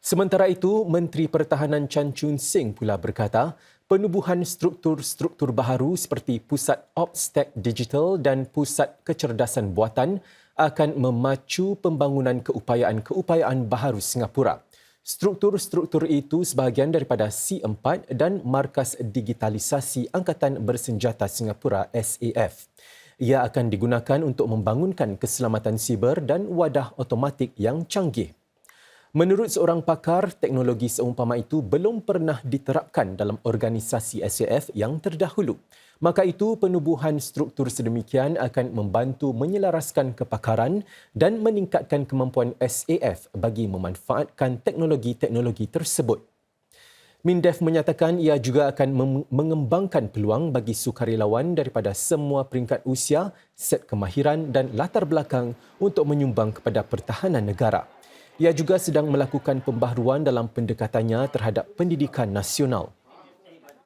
Sementara itu, Menteri Pertahanan Chan Chun Sing pula berkata, penubuhan struktur-struktur baharu seperti Pusat Obstek Digital dan Pusat Kecerdasan Buatan akan memacu pembangunan keupayaan-keupayaan baharu Singapura. Struktur-struktur itu sebahagian daripada C4 dan Markas Digitalisasi Angkatan Bersenjata Singapura SAF. Ia akan digunakan untuk membangunkan keselamatan siber dan wadah automatik yang canggih. Menurut seorang pakar, teknologi seumpama itu belum pernah diterapkan dalam organisasi SAF yang terdahulu. Maka itu, penubuhan struktur sedemikian akan membantu menyelaraskan kepakaran dan meningkatkan kemampuan SAF bagi memanfaatkan teknologi-teknologi tersebut. Mindef menyatakan ia juga akan mengembangkan peluang bagi sukarelawan daripada semua peringkat usia, set kemahiran dan latar belakang untuk menyumbang kepada pertahanan negara. Ia juga sedang melakukan pembaharuan dalam pendekatannya terhadap pendidikan nasional.